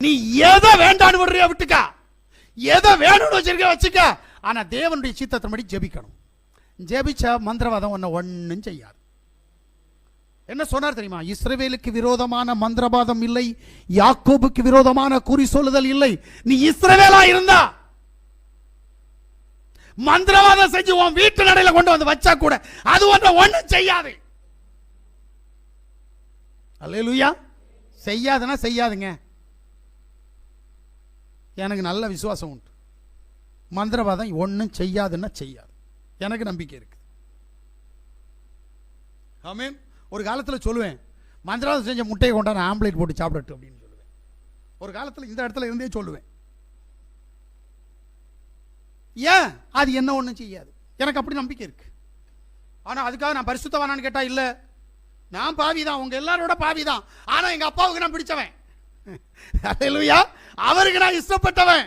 நீ எதை வேண்டான்னு விடுறியா விட்டுக்கா. எதை வேணும்னு வச்சிருக்க வச்சுக்க. ஆனா தேவனுடைய சித்தத்தின்படி ஜெபிக்கணும். ஜெபிச்சா மந்திரவாதம் ஒன்று ஒன்றும் செய்யாது. என்ன சொன்னார் தெரியுமா? இஸ்ரவேலுக்கு விரோதமான மந்திரவாதம் இல்லை யாக்கோபுக்கு விரோதமான குறி சொல்லுதல் இல்லை. நீ இஸ்ரவேலா இருந்தா மந்திரவாதம் செஞ்சு உன் வீட்டு நடையில கொண்டு வந்து வச்சா கூட அது ஒன்றை ஒன்றும் செய்யாது. அல்லேலூயா. செய்யாதுன்னா செய்யாதுங்க. எனக்கு நல்ல விசுவாசம் உண்டு. மந்திரவாதம் ஒன்றும் செய்யாதுன்னா செய்யாது. எனக்கு நம்பிக்கை இருக்கு. ஆமென். ஒரு காலத்தில் சொல்லுவேன் மந்திரவாதம் செஞ்ச முட்டையை கொண்டாந்து ஆம்லேட் போட்டு சாப்பிடட்டும் அப்படின்னு சொல்லுவேன். ஒரு காலத்தில் இந்த இடத்துல இருந்தே சொல்லுவேன். ஏன்? அது என்ன ஒன்றும் செய்யாது. எனக்கு அப்படி நம்பிக்கை இருக்கு. ஆனால் அதுக்காக நான் பரிசுத்தவானான்னு கேட்டா இல்லை. நான் பாவி தான் உங்க எல்லாரோட பாவி தான் ஆனா எங்க அப்பாவுக்கு நான் பிடிச்சவன். அவருக்கு நான் இஷ்டப்பட்டவன்.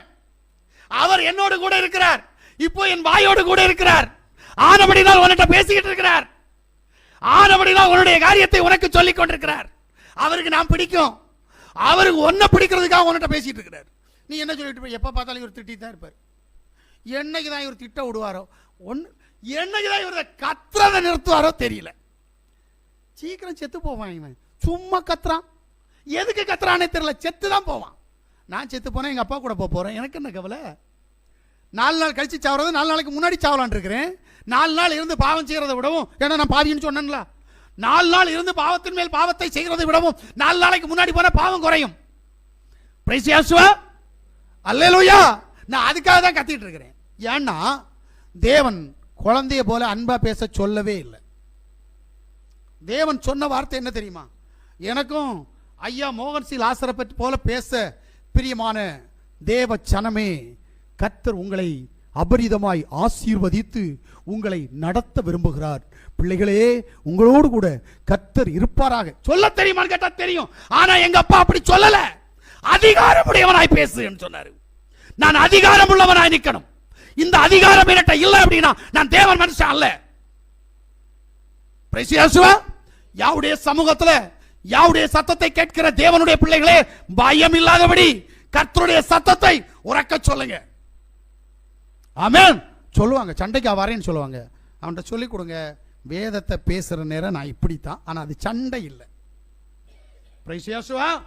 அவர் என்னோடு கூட இருக்கிறார். இப்போ என் வாயோடு கூட இருக்கிறார். ஆனபடினால் உன்கிட்ட பேசிக்கிட்டு இருக்கிறார். ஆனபடினால் உன்னுடைய காரியத்தை உனக்கு சொல்லிக் கொண்டிருக்கிறார். அவருக்கு நான் பிடிக்கும். அவருக்கு ஒன்ன பிடிக்கிறதுக்காக உன்னிட்ட பேசிட்டு இருக்கிறார். நீ என்ன சொல்லிட்டு இருப்ப? எப்ப பார்த்தாலும் இவர் திட்டி தான் இருப்பார். என்னைக்கு தான் இவர் திட்ட விடுவாரோ? ஒன்று என்னைக்கு தான் இவர் கத்துறதை நிறுத்துவாரோ தெரியல. சீக்கிரம் செத்து போவான் இவன். சும்மா கத்துறான். எதுக்கு கத்துறானே தெரியல. செத்து தான் போவான். நான் செத்து போனா எங்கள் அப்பா கூட போக போகிறேன் எனக்கு என்ன கவலை? நாலு நாள் கழித்து சாவறது நாலு நாளைக்கு முன்னாடி சாவலான் இருக்கிறேன். நாலு நாள் இருந்து பாவம் செய்கிறத விடவும் ஏன்னா நான் பாவின்னு சொன்னேன்ல. நாலு நாள் இருந்து பாவத்தின் மேல் பாவத்தை செய்கிறதை விடவும் நாலு நாளைக்கு முன்னாடி போனால் பாவம் குறையும். பிரைசியாசுவா அல்லேலூயா நான் அதுக்காக தான் கத்திட்டு இருக்கிறேன். ஏன்னா தேவன் குழந்தைய போல அன்பா பேச சொல்லவே இல்லை. தேவன் சொன்ன வார்த்தை என்ன தெரியுமா? எனக்கும் ஐயா மோகன் சி லாசரை பற்றி போல பேச பிரியமான தேவ சனமே கத்தர் உங்களை அபரிதமாய் ஆசீர்வதித்து உங்களை நடத்த விரும்புகிறார். பிள்ளைகளே உங்களோடு கூட கத்தர் இருப்பாராக. சொல்ல தெரியுமான்னு கேட்டா தெரியும். ஆனா எங்க அப்பா அப்படி சொல்லல. அதிகாரமுடையவனாய் பேசுன்னு சொன்னாரு. நான் அதிகாரம் உள்ளவனாய் நிக்கணும். இந்த அதிகாரம் என்கிட்ட இல்லை அப்படின்னா நான் தேவன் மனுஷன் அல்ல. யாவுடைய சமூகத்துல யாவுடைய சத்தத்தை கேட்கிற தேவனுடைய பிள்ளைகளே பயம் இல்லாதபடி கர்த்தருடைய சத்தத்தை உறக்க சொல்லுங்க. ஆமேன். சொல்லுவாங்க சண்டைக்கு வரேன்னு சொல்லுவாங்க. அவன்கிட்ட சொல்லி கொடுங்க. வேதத்தை பேசுற நேரம் நான் இப்படித்தான். ஆனா அது சண்டை இல்லை. பிரசியாசுவா